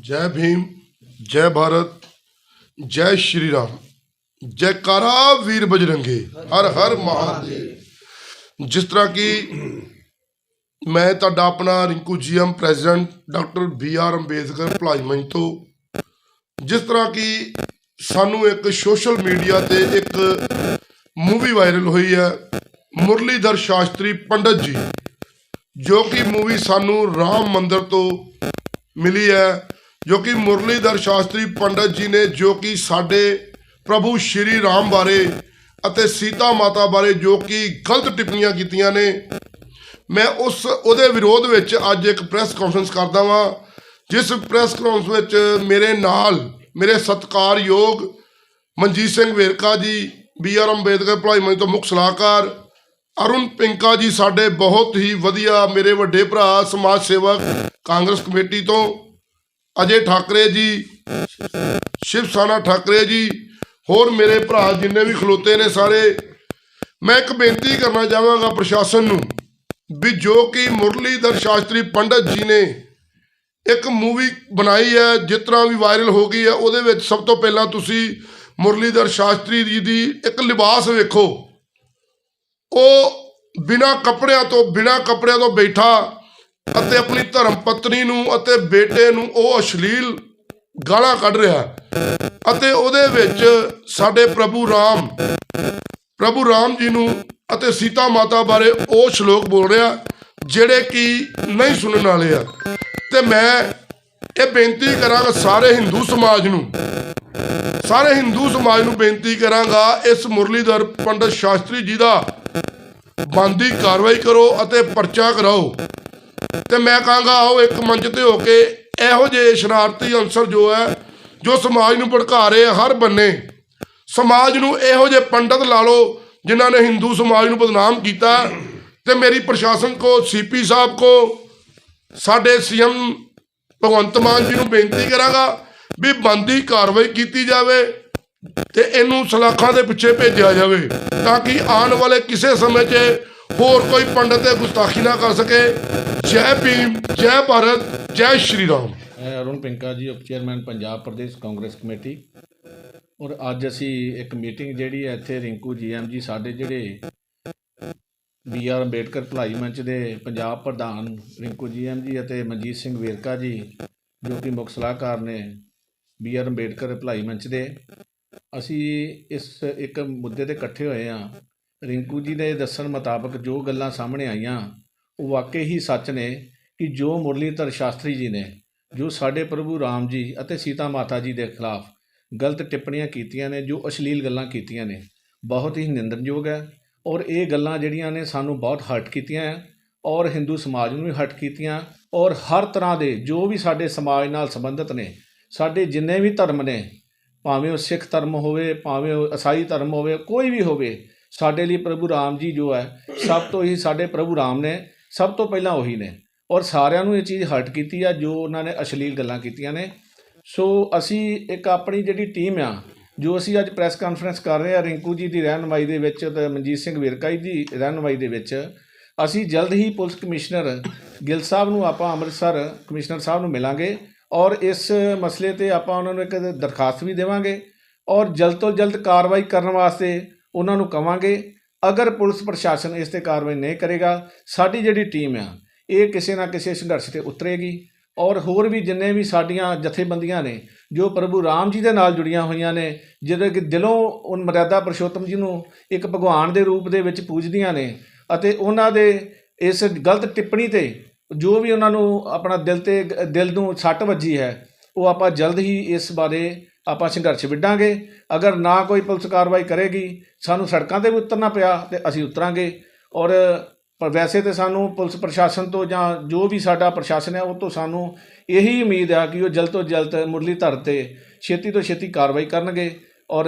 ਜੈ ਭੀਮ ਜੈ ਭਾਰਤ ਜੈ ਸ਼੍ਰੀ ਰਾਮ ਜੈਕਾਰਾ ਵੀਰ ਬਜਰੰਗੇ ਹਰ ਹਰ ਮਹਾਦੇਵ ਜਿਸ ਤਰ੍ਹਾਂ ਕਿ ਮੈਂ ਤੁਹਾਡਾ ਆਪਣਾ Rinku GM president doctor B R Ambedkar ਭਲਾਈ ਮੰਚ ਤੋਂ ਜਿਸ ਤਰ੍ਹਾਂ ਕਿ ਸਾਨੂੰ ਇੱਕ ਸੋਸ਼ਲ ਮੀਡੀਆ ਤੇ ਇੱਕ ਮੂਵੀ ਵਾਇਰਲ ਹੋਈ ਹੈ ਮੁਰਲੀਧਰ ਸ਼ਾਸਤਰੀ ਪੰਡਤ ਜੀ ਜੋ ਕਿ ਮੂਵੀ ਸਾਨੂੰ ਰਾਮ ਮੰਦਰ ਤੋਂ ਮਿਲੀ ਹੈ ਜੋ ਕਿ ਮੁਰਲੀਧਰ ਸ਼ਾਸਤਰੀ ਪੰਡਤ ਜੀ ਨੇ, ਜੋ ਕਿ ਸਾਡੇ ਪ੍ਰਭੂ ਸ਼੍ਰੀ ਰਾਮ ਬਾਰੇ ਅਤੇ ਸੀਤਾ ਮਾਤਾ ਬਾਰੇ ਜੋ ਕਿ ਗਲਤ ਟਿੱਪਣੀਆਂ ਕੀਤੀਆਂ ਨੇ, ਮੈਂ ਉਸ, ਉਹਦੇ ਵਿਰੋਧ ਵਿੱਚ ਅੱਜ ਇੱਕ ਪ੍ਰੈਸ ਕਾਨਫਰੰਸ ਕਰਦਾ ਵਾਂ, ਜਿਸ ਪ੍ਰੈਸ ਕਾਨਫਰੰਸ ਵਿੱਚ ਮੇਰੇ ਨਾਲ ਮੇਰੇ ਸਤਿਕਾਰਯੋਗ ਮਨਜੀਤ ਸਿੰਘ ਵੇਰਕਾ ਜੀ, ਬੀ ਆਰ ਅੰਬੇਦਕਰ ਭਲਾਈ ਮੰਚ ਤੋਂ ਮੁੱਖ ਸਲਾਹਕਾਰ, ਅਰੁਣ ਪਿੰਕਾ ਜੀ ਸਾਡੇ ਬਹੁਤ ਹੀ ਵਧੀਆ ਮੇਰੇ ਵੱਡੇ ਭਰਾ, ਸਮਾਜ ਸੇਵਕ ਕਾਂਗਰਸ ਕਮੇਟੀ ਤੋਂ ਅਜੇ ਠਾਕਰੇ ਜੀ, ਸ਼ਿਵ ਸਾਨਾ ਠਾਕਰੇ ਜੀ, ਹੋਰ ਮੇਰੇ ਭਰਾ ਜਿੰਨੇ ਵੀ ਖਲੋਤੇ ਨੇ ਸਾਰੇ, ਮੈਂ ਇੱਕ ਬੇਨਤੀ ਕਰਨਾ ਚਾਹਾਂਗਾ ਪ੍ਰਸ਼ਾਸਨ ਨੂੰ ਵੀ ਜੋ ਕਿ ਮੁਰਲੀਧਰ ਸ਼ਾਸਤਰੀ ਪੰਡਤ ਜੀ ਨੇ ਇੱਕ ਮੂਵੀ ਬਣਾਈ ਹੈ, ਜਿਸ ਤਰ੍ਹਾਂ ਵੀ ਵਾਇਰਲ ਹੋ ਗਈ ਹੈ, ਉਹਦੇ ਵਿੱਚ ਸਭ ਤੋਂ ਪਹਿਲਾਂ ਤੁਸੀਂ ਮੁਰਲੀਧਰ ਸ਼ਾਸਤਰੀ ਜੀ ਦੀ ਇੱਕ ਲਿਬਾਸ ਵੇਖੋ। ਉਹ ਬਿਨਾਂ ਕੱਪੜਿਆਂ ਤੋਂ, ਬਿਨਾਂ ਕੱਪੜਿਆਂ ਤੋਂ ਬੈਠਾ ਅਤੇ ਆਪਣੀ ਧਰਮ ਪਤਨੀ ਨੂੰ ਅਤੇ ਬੇਟੇ ਨੂੰ ਉਹ ਅਸ਼ਲੀਲ ਗਾਲਾਂ ਕੱਢ ਰਿਹਾ ਅਤੇ ਉਹਦੇ ਵਿੱਚ ਸਾਡੇ ਪ੍ਰਭੂ ਰਾਮ ਪ੍ਰਭੂ ਰਾਮ ਜੀ ਨੂੰ ਅਤੇ ਸੀਤਾ ਮਾਤਾ ਬਾਰੇ ਉਹ ਸ਼ਲੋਕ ਬੋਲ ਰਿਹਾ, ਜਿਹੜੇ ਕਿ ਨਹੀਂ ਸੁਣਨ ਵਾਲੇ ਆ। ਤੇ ਮੈਂ ਇਹ ਬੇਨਤੀ ਕਰਾਂਗਾ ਸਾਰੇ ਹਿੰਦੂ ਸਮਾਜ ਨੂੰ, ਸਾਰੇ ਹਿੰਦੂ ਸਮਾਜ ਨੂੰ ਬੇਨਤੀ ਕਰਾਂਗਾ, ਇਸ ਮੁਰਲੀਧਰ ਪੰਡਤ ਸ਼ਾਸਤਰੀ ਜੀ ਦਾ ਬੰਦੀ ਕਾਰਵਾਈ ਕਰੋ ਅਤੇ ਪਰਚਾ ਕਰਾਓ। ਤੇ ਮੈਂ ਕਹਾਂਗਾ, ਆਓ ਇੱਕ ਮੰਚ ਤੇ ਹੋ ਕੇ ਇਹੋ ਜਿਹੇ ਸ਼ਰਾਰਤੀ ਅੰਸਰ ਜੋ ਹੈ, ਜੋ ਸਮਾਜ ਨੂੰ ਭੜਕਾ ਰਹੇ ਹਰ ਬੰਨੇ, ਸਮਾਜ ਨੂੰ ਇਹੋ ਜਿਹੇ ਪੰਡਤ ਲਾ ਲਓ ਜਿਨ੍ਹਾਂ ਨੇ ਹਿੰਦੂ ਸਮਾਜ ਨੂੰ ਬਦਨਾਮ ਕੀਤਾ। ਤੇ ਮੇਰੀ ਪ੍ਰਸ਼ਾਸਨ ਕੋ, ਸੀਪੀ ਸਾਹਿਬ ਕੋ, ਸਾਡੇ ਸੀਐਮ ਭਗਵੰਤ ਮਾਨ ਜੀ ਨੂੰ ਬੇਨਤੀ ਕਰਾਂਗਾ ਵੀ ਬੰਦੀ ਕਾਰਵਾਈ ਕੀਤੀ ਜਾਵੇ ਤੇ ਇਹਨੂੰ ਸਲਾਖਾਂ ਦੇ ਪਿੱਛੇ ਭੇਜਿਆ ਜਾਵੇ ਤਾਂ ਕਿ ਆਉਣ ਵਾਲੇ ਕਿਸੇ ਸਮੇਂ 'ਚ ਹੋਰ ਕੋਈ ਪੰਡਤ ਤੇ ਗੁਸਤਾਖੀ ਨਾ ਕਰ ਸਕੇ। ਜੈ ਭੀਮ, ਜੈ ਭਾਰਤ, ਜੈ ਸ਼੍ਰੀ ਰਾਮ। ਮੈਂ ਅਰੁਣ ਪਿੰਕਾ ਜੀ, ਉਪ ਚੇਅਰਮੈਨ ਪੰਜਾਬ ਪ੍ਰਦੇਸ਼ ਕਾਂਗਰਸ ਕਮੇਟੀ। ਔਰ ਅੱਜ ਅਸੀਂ ਇੱਕ ਮੀਟਿੰਗ ਜਿਹੜੀ ਹੈ ਇੱਥੇ ਰਿੰਕੂ ਜੀਐਮ ਜੀ, ਸਾਡੇ ਜਿਹੜੇ ਬੀ ਆਰ ਅੰਬੇਡਕਰ ਭਲਾਈ ਮੰਚ ਦੇ ਪੰਜਾਬ ਪ੍ਰਧਾਨ ਰਿੰਕੂ ਜੀਐਮ ਜੀ ਅਤੇ ਮਨਜੀਤ ਸਿੰਘ ਵੇਰਕਾ ਜੀ, ਜੋ ਕਿ ਮੁੱਖ ਸਲਾਹਕਾਰ ਨੇ ਬੀ ਆਰ ਅੰਬੇਡਕਰ ਭਲਾਈ ਮੰਚ ਦੇ। ਅਸੀਂ ਇਸ ਇੱਕ ਮੁੱਦੇ ਤੇ ਇਕੱਠੇ ਹੋਏ ਹਾਂ। ਰਿੰਕੂ ਜੀ ਦੇ ਦੱਸਣ ਮੁਤਾਬਕ ਜੋ ਗੱਲਾਂ ਸਾਹਮਣੇ ਆਈਆਂ, ਉਹ ਵਾਕਈ ਹੀ ਸੱਚ ਨੇ ਕਿ ਜੋ ਮੁਰਲੀਧਰ ਸ਼ਾਸਤਰੀ ਜੀ ਨੇ, ਜੋ ਸਾਡੇ ਪ੍ਰਭੂ ਰਾਮ ਜੀ ਅਤੇ ਸੀਤਾ ਮਾਤਾ ਜੀ ਦੇ ਖਿਲਾਫ ਗਲਤ ਟਿੱਪਣੀਆਂ ਕੀਤੀਆਂ ਨੇ, ਜੋ ਅਸ਼ਲੀਲ ਗੱਲਾਂ ਕੀਤੀਆਂ ਨੇ, ਬਹੁਤ ਹੀ ਨਿੰਦਣਯੋਗ ਹੈ ਔਰ ਇਹ ਗੱਲਾਂ ਜਿਹੜੀਆਂ ਨੇ ਸਾਨੂੰ ਬਹੁਤ ਹਰਟ ਕੀਤੀਆਂ ਹੈ ਔਰ ਹਿੰਦੂ ਸਮਾਜ ਨੂੰ ਵੀ ਹਰਟ ਕੀਤੀਆਂ ਔਰ ਹਰ ਤਰ੍ਹਾਂ ਦੇ ਜੋ ਵੀ ਸਾਡੇ ਸਮਾਜ ਨਾਲ ਸੰਬੰਧਿਤ ਨੇ, ਸਾਡੇ ਜਿੰਨੇ ਵੀ ਧਰਮ ਨੇ, ਭਾਵੇਂ ਉਹ ਸਿੱਖ ਧਰਮ ਹੋਵੇ, ਭਾਵੇਂ ਉਹ ਈਸਾਈ ਧਰਮ ਹੋਵੇ, ਕੋਈ ਵੀ ਹੋਵੇ ਸਾਡੇ ਲਈ ਪ੍ਰਭੂ ਰਾਮ ਜੀ ਜੋ ਹੈ, ਸਭ ਤੋਂ ਹੀ ਸਾਡੇ ਪ੍ਰਭੂ ਰਾਮ ਨੇ, ਸਭ ਤੋਂ ਪਹਿਲਾਂ ਉਹੀ ਨੇ। ਔਰ ਸਾਰਿਆਂ ਨੂੰ ਇਹ ਚੀਜ਼ ਹਰਟ ਕੀਤੀ ਆ, ਜੋ ਉਹਨਾਂ ਨੇ ਅਸ਼ਲੀਲ ਗੱਲਾਂ ਕੀਤੀਆਂ ਨੇ। ਸੋ ਅਸੀਂ ਇੱਕ ਆਪਣੀ ਜਿਹੜੀ ਟੀਮ ਆ, ਜੋ ਅਸੀਂ ਅੱਜ ਪ੍ਰੈਸ ਕਾਨਫਰੰਸ ਕਰ ਰਹੇ ਆ, ਰਿੰਕੂ ਜੀ ਦੀ ਰਹਿਨਮਾਈ ਦੇ ਵਿੱਚ ਤੇ ਮਨਜੀਤ ਸਿੰਘ ਵਿਰਕਾਈ ਦੀ ਰਹਿਨਮਾਈ ਦੇ ਵਿੱਚ, ਅਸੀਂ ਜਲਦ ਹੀ ਪੁਲਿਸ ਕਮਿਸ਼ਨਰ ਗਿੱਲ ਸਾਹਿਬ ਨੂੰ, ਆਪਾਂ ਅੰਮ੍ਰਿਤਸਰ ਕਮਿਸ਼ਨਰ ਸਾਹਿਬ ਨੂੰ ਮਿਲਾਂਗੇ। ਔਰ ਇਸ ਮਸਲੇ ਤੇ ਆਪਾਂ ਉਹਨਾਂ ਨੂੰ ਇੱਕ ਦਰਖਾਸਤ ਵੀ ਦੇਵਾਂਗੇ। ਔਰ ਜਲਦ ਤੋਂ ਜਲਦ ਕਾਰਵਾਈ ਕਰਨ ਵਾਸਤੇ ਉਹਨਾਂ ਨੂੰ ਕਵਾਂਗੇ, ਅਗਰ ਪੁਲਿਸ ਪ੍ਰਸ਼ਾਸਨ ਇਸ ਤੇ ਕਾਰਵਾਈ ਨਹੀਂ ਕਰੇਗਾ, ਸਾਡੀ ਜਿਹੜੀ ਟੀਮ ਆ, ਇਹ ਕਿਸੇ ਨਾ ਕਿਸੇ ਸੰਘਰਸ਼ ਤੇ ਉਤਰੇਗੀ। ਔਰ ਹੋਰ ਵੀ ਜਿੰਨੇ ਵੀ ਸਾਡੀਆਂ ਜਥੇਬੰਦੀਆਂ ਨੇ, ਜੋ ਪ੍ਰਭੂ ਰਾਮ ਜੀ ਦੇ ਨਾਲ ਜੁੜੀਆਂ ਹੋਈਆਂ ਨੇ ਜਿਹੜੇ ਕਿ ਦਿਲੋਂ ਉਹ ਮਰਿਆਦਾ ਪੁਰਸ਼ੋਤਮ ਜੀ ਨੂੰ ਇੱਕ ਭਗਵਾਨ ਦੇ ਰੂਪ ਦੇ ਵਿੱਚ ਪੂਜਦੀਆਂ ਨੇ, ਅਤੇ ਉਹਨਾਂ ਦੇ ਇਸ ਗਲਤ ਟਿੱਪਣੀ ਤੇ ਜੋ ਵੀ ਉਹਨਾਂ ਨੂੰ ਆਪਣਾ ਦਿਲ ਤੇ, ਦਿਲ ਨੂੰ ਸੱਟ ਵੱਜੀ ਹੈ, ਉਹ ਆਪਾਂ ਜਲਦ ਹੀ ਇਸ ਬਾਰੇ ਆਪਾਂ ਸੰਘਰਸ਼ ਵਿੱਢਾਂਗੇ। ਅਗਰ ਨਾ ਕੋਈ ਪੁਲਿਸ ਕਾਰਵਾਈ ਕਰੇਗੀ, ਸਾਨੂੰ ਸੜਕਾਂ ਤੇ ਵੀ ਉਤਰਨਾ ਪਿਆ ਤੇ ਅਸੀਂ ਉਤਰਾਂਗੇ। ਔਰ ਪਰ ਵੈਸੇ ਤੇ ਸਾਨੂੰ ਪੁਲਿਸ ਪ੍ਰਸ਼ਾਸਨ ਤੋਂ ਜਾਂ ਜੋ ਵੀ ਸਾਡਾ ਪ੍ਰਸ਼ਾਸਨ ਹੈ, ਉਹ ਤੋਂ ਸਾਨੂੰ ਇਹੀ ਉਮੀਦ ਆ ਕਿ ਉਹ ਜਲਦ ਤੋਂ ਜਲਦ ਮੁਰਲੀ ਧਰ ਤੇ ਛੇਤੀ ਤੋਂ ਛੇਤੀ ਕਾਰਵਾਈ ਕਰਨਗੇ। ਔਰ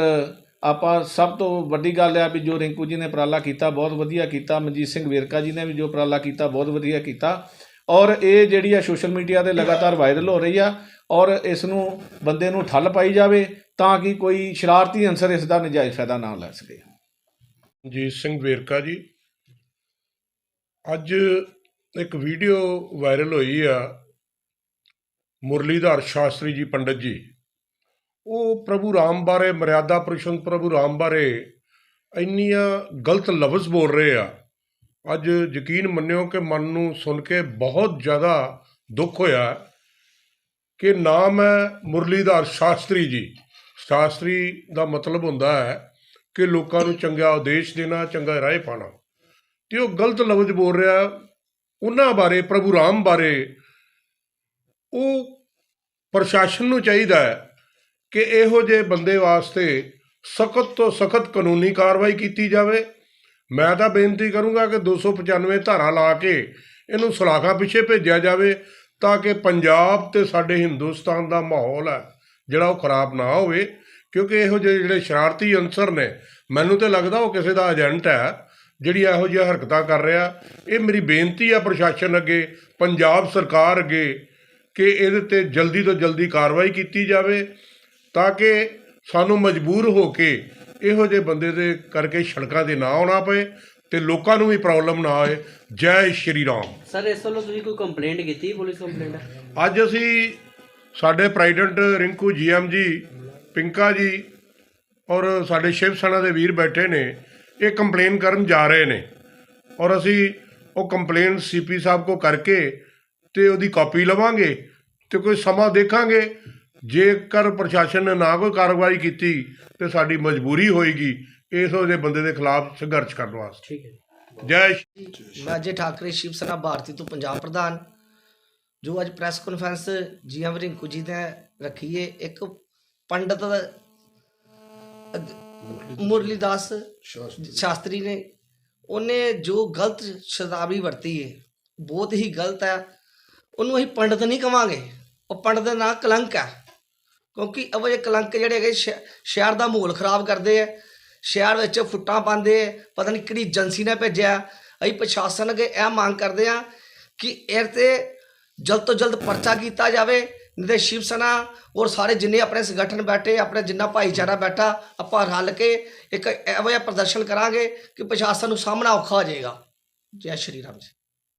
ਆਪਾਂ ਸਭ ਤੋਂ ਵੱਡੀ ਗੱਲ ਆ ਵੀ ਜੋ ਰਿੰਕੂ ਜੀ ਨੇ ਉਪਰਾਲਾ ਕੀਤਾ, ਬਹੁਤ ਵਧੀਆ ਕੀਤਾ। ਮਨਜੀਤ ਸਿੰਘ ਵੇਰਕਾ ਜੀ ਨੇ ਵੀ ਜੋ ਉਪਰਾਲਾ ਕੀਤਾ, ਬਹੁਤ ਵਧੀਆ ਕੀਤਾ। ਔਰ ਇਹ ਜਿਹੜੀ ਆ ਸੋਸ਼ਲ ਮੀਡੀਆ ਤੇ ਲਗਾਤਾਰ ਵਾਇਰਲ ਹੋ ਰਹੀ ਆ, ਔਰ ਇਸ ਨੂੰ ਬੰਦੇ ਨੂੰ ਠੱਲ ਪਾਈ ਜਾਵੇ ਤਾਂ ਕਿ ਕੋਈ ਸ਼ਰਾਰਤੀ ਅਨਸਰ ਇਸ ਦਾ ਨਜਾਇਜ਼ ਫਾਇਦਾ ਨਾ ਲੈ ਸਕੇ। ਜੀਤ ਸਿੰਘ ਵੇਰਕਾ ਜੀ, ਅੱਜ ਇੱਕ ਵੀਡੀਓ ਵਾਇਰਲ ਹੋਈ ਆ ਮੁਰਲੀਧਰ ਸ਼ਾਸਤਰੀ ਜੀ ਪੰਡਤ ਜੀ। ਉਹ ਪ੍ਰਭੂ ਰਾਮ ਬਾਰੇ, ਮਰਿਆਦਾ ਪੁਰਸ਼ੋਤਮ ਪ੍ਰਭੂ ਰਾਮ ਬਾਰੇ ਇੰਨੀਆਂ ਗਲਤ ਲਫ਼ਜ਼ ਬੋਲ ਰਹੇ ਆ। ਅੱਜ ਯਕੀਨ ਮੰਨਿਓ ਕਿ ਮਨ ਨੂੰ ਸੁਣ ਕੇ ਬਹੁਤ ਜ਼ਿਆਦਾ ਦੁੱਖ ਹੋਇਆ ਕਿ ਨਾਮ ਹੈ ਮੁਰਲੀਧਰ ਸ਼ਾਸਤਰੀ ਜੀ। ਸ਼ਾਸਤਰੀ ਦਾ ਮਤਲਬ ਹੁੰਦਾ ਹੈ ਕਿ ਲੋਕਾਂ ਨੂੰ ਚੰਗਾ ਉਦੇਸ਼ ਦੇਣਾ, ਚੰਗਾ ਰਾਹ ਪਾਣਾ ਤੇ ਉਹ ਗਲਤ ਲਫ਼ਜ਼ ਬੋਲ ਰਿਹਾ ਉਹਨਾਂ ਬਾਰੇ, ਪ੍ਰਭੂ ਰਾਮ ਬਾਰੇ ਉਹ ਪ੍ਰਸ਼ਾਸਨ ਨੂੰ ਚਾਹੀਦਾ ਹੈ ਕਿ ਇਹੋ ਜਿਹੇ ਬੰਦੇ ਵਾਸਤੇ ਸਖਤ ਤੋਂ ਸਖਤ ਕਾਨੂੰਨੀ ਕਾਰਵਾਈ ਕੀਤੀ ਜਾਵੇ। ਮੈਂ ਤਾਂ ਬੇਨਤੀ ਕਰੂੰਗਾ ਕਿ 295 ਧਾਰਾ ਲਾ ਕੇ ਇਹਨੂੰ ਸਲਾਖਾਂ ਪਿੱਛੇ ਭੇਜਿਆ ਜਾਵੇ ਤਾਂ ਕਿ ਪੰਜਾਬ ਤੇ ਸਾਡੇ ਹਿੰਦੁਸਤਾਨ ਦਾ ਮਾਹੌਲ ਹੈ, ਜਿਹੜਾ ਉਹ ਖਰਾਬ ਨਾ ਹੋਵੇ, ਕਿਉਂਕਿ ਇਹੋ ਜਿਹੇ ਜਿਹੜੇ ਸ਼ਰਾਰਤੀ ਅਨਸਰ ਨੇ, ਮੈਨੂੰ ਤੇ ਲੱਗਦਾ ਉਹ ਕਿਸੇ ਦਾ ਏਜੰਟ ਹੈ, ਜਿਹੜੀ ਇਹੋ ਜਿਹੀਆਂ ਹਰਕਤਾਂ ਕਰ ਰਿਹਾ। ਇਹ ਮੇਰੀ ਬੇਨਤੀ ਆ ਪ੍ਰਸ਼ਾਸਨ ਅੱਗੇ, ਪੰਜਾਬ ਸਰਕਾਰ ਅੱਗੇ, ਕਿ ਇਹਦੇ ਤੇ ਜਲਦੀ ਤੋਂ ਜਲਦੀ ਕਾਰਵਾਈ ਕੀਤੀ ਜਾਵੇ, ਤਾਂ ਕਿ ਸਾਨੂੰ ਮਜਬੂਰ ਹੋ ਕੇ ਇਹੋ ਜਿਹੇ ਬੰਦੇ ਦੇ ਕਰਕੇ ਸੜਕਾਂ ਤੇ ਨਾ ਆਉਣਾ ਪਏ ਤੇ ਲੋਕਾਂ ਨੂੰ ਵੀ ਪ੍ਰੋਬਲਮ ਨਾ ਆਏ। ਜੈ ਸ਼੍ਰੀ ਰਾਮ। ਸਰ ਇਸ ਵੱਲੋਂ ਤੁਸੀਂ ਕੋਈ ਕੰਪਲੇਂਟ ਕੀਤੀ ਪੁਲਿਸ ਕੰਪਲੇਂਟ ਅੱਜ ਅਸੀਂ ਸਾਡੇ ਪ੍ਰੈਜ਼ੀਡੈਂਟ ਰਿੰਕੂ ਜੀਐਮ ਜੀ ਪਿੰਕਾ ਜੀ ਔਰ ਸਾਡੇ ਸ਼ਿਵ ਸੈਨਾ ਦੇ ਵੀਰ ਬੈਠੇ ਨੇ ਇਹ ਕੰਪਲੇਨ ਕਰਨ ਜਾ ਰਹੇ ਨੇ। ਔਰ ਅਸੀਂ ਉਹ ਕੰਪਲੇਨ ਸੀਪੀ ਸਾਹਿਬ ਕੋ ਕਰਕੇ ਤੇ ਉਹਦੀ ਕਾਪੀ ਲਵਾਂਗੇ ਤੇ ਕੋਈ ਸਮਾਂ ਦੇਖਾਂਗੇ। ਜੇਕਰ ਪ੍ਰਸ਼ਾਸਨ ਨੇ ਨਾ ਕੋਈ ਕਾਰਵਾਈ ਕੀਤੀ ਤੇ ਸਾਡੀ ਮਜਬੂਰੀ ਹੋਏਗੀ ਇਸ ਉਹਦੇ ਬੰਦੇ ਦੇ ਖਿਲਾਫ ਸੰਘਰਸ਼ ਕਰਨ ਵਾਸਤੇ। ਠੀਕ ਹੈ ਜੈ। ਸ਼੍ਰੀ ਮੈਂ ਅਜੇ ਠਾਕਰੇ ਸ਼ਿਵ ਸੈਨਾ ਭਾਰਤੀ ਤੋਂ ਪੰਜਾਬ ਪ੍ਰਧਾਨ ਜੋ ਅੱਜ ਪ੍ਰੈਸ ਕਾਨਫਰੰਸ ਜੀਐਮ ਰਿੰਕੂ ਜੀ ਨੇ ਰੱਖੀ ਹੈ ਇੱਕ ਪੰਡਤ ਅਦ- ਮੁਰਲੀਦਾਸ ਸ਼ਾਸਤਰੀ। ਨੇ। ਉਹਨੇ ਜੋ ਗਲਤ ਸ਼ਬਦਾਵਲੀ ਵਰਤੀ ਹੈ ਬਹੁਤ ਹੀ ਗਲਤ ਹੈ ਉਹਨੂੰ ਅਸੀਂ ਪੰਡਤ ਨਹੀਂ ਕਵਾਂਗੇ। ਉਹ ਪੰਡਤ ਦਾ ਨਾਂ ਕਲੰਕ ਹੈ। ਕਿਉਂਕਿ ਇਹੋ ਜਿਹੇ ਕਲੰਕ ਜਿਹੜੇ ਹੈਗੇ ਸ਼ਹਿ- ਸ਼ਹਿਰ ਦਾ ਮਾਹੌਲ ਖਰਾਬ ਕਰਦੇ ਆ। ਸ਼ਹਿਰ ਵਿੱਚ ਫੁੱਟਾਂ ਪਾਉਂਦੇ ਆ। ਪਤਾ ਨਹੀਂ ਕਿਹੜੀ ਏਜੰਸੀ ਨੇ ਭੇਜਿਆ। ਅਸੀਂ ਪ੍ਰਸ਼ਾਸਨ ਅੱਗੇ ਇਹ ਮੰਗ ਕਰਦੇ ਆ ਕਿ ਇਹ ਤੇ ਜਲਦ ਤੋਂ ਜਲਦ ਪਰਚਾ ਕੀਤਾ ਜਾਵੇ। ਨਹੀਂ ਤੇ ਸ਼ਿਵ ਸੈਨਾ ਔਰ ਸਾਰੇ ਜਿੰਨੇ ਆਪਣੇ ਸੰਗਠਨ ਬੈਠੇ, ਆਪਣੇ ਜਿੰਨਾ ਭਾਈਚਾਰਾ ਬੈਠਾ, ਆਪਾਂ ਰਲ ਕੇ ਇੱਕ ਇਹੋ ਜਿਹਾ ਪ੍ਰਦਰਸ਼ਨ ਕਰਾਂਗੇ ਕਿ ਪ੍ਰਸ਼ਾਸਨ ਨੂੰ ਸਾਹਮਣਾ ਔਖਾ ਹੋ ਜਾਏਗਾ। ਜੈ ਸ਼੍ਰੀ ਰਾਮ ਜੀ।